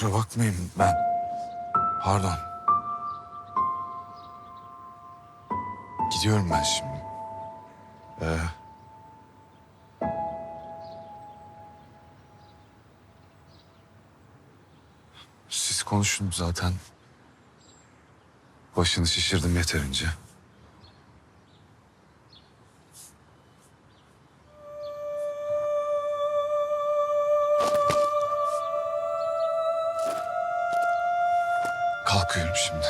Kusura bakmayın ben. Pardon. Gidiyorum ben şimdi. Ee, siz konuşun zaten. Başını şişirdim yeterince. Kalkıyorum şimdi.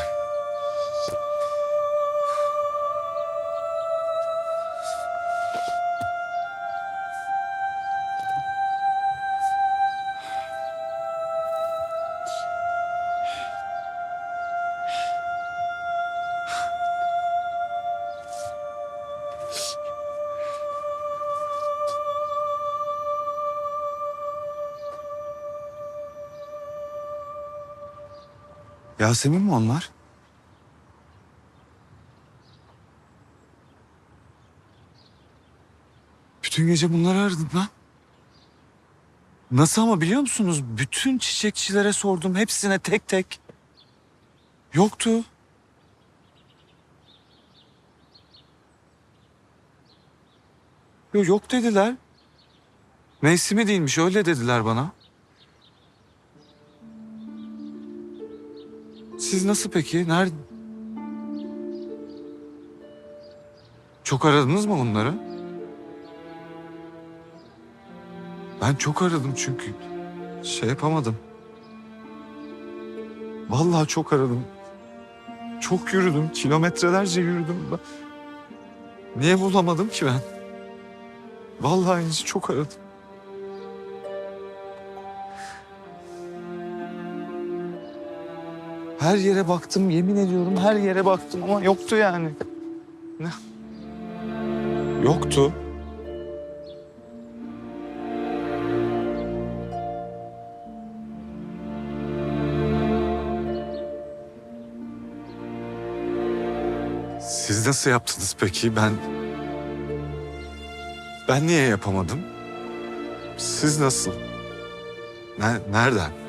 Yasemin mi onlar? Bütün gece bunları aradım lan. Nasıl ama biliyor musunuz? Bütün çiçekçilere sordum. Hepsine tek tek. Yoktu. Yok, yok dediler. Mevsimi değilmiş öyle dediler bana. Siz nasıl peki? Nerede? Çok aradınız mı bunları? Ben çok aradım çünkü şey yapamadım. Vallahi çok aradım. Çok yürüdüm, kilometrelerce yürüdüm. Niye bulamadım ki ben? Vallahi çok aradım. Her yere baktım, yemin ediyorum her yere baktım ama yoktu yani. Ne? Yoktu. Siz nasıl yaptınız peki? Ben... Ben niye yapamadım? Siz nasıl? Ne- nereden?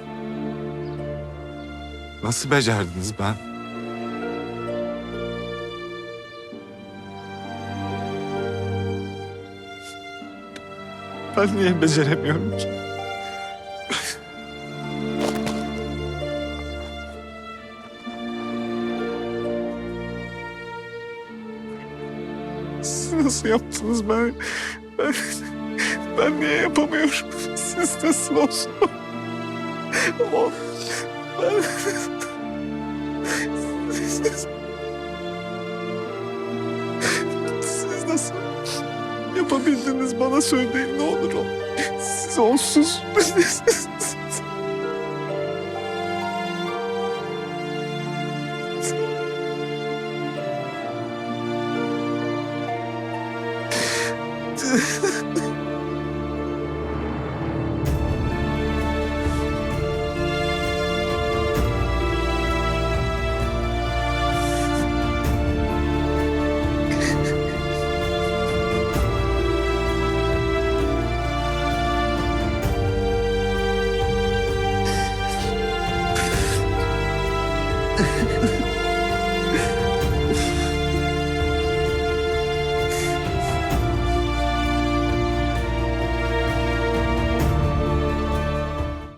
Nasıl becerdiniz ben? Ben niye beceremiyorum ki? Siz nasıl yaptınız ben? Ben, ben niye yapamıyorum? Siz nasıl olsun? O, ben... Siz, siz nasıl yapabildiniz bana söyleyin ne olur o. Siz onsuz.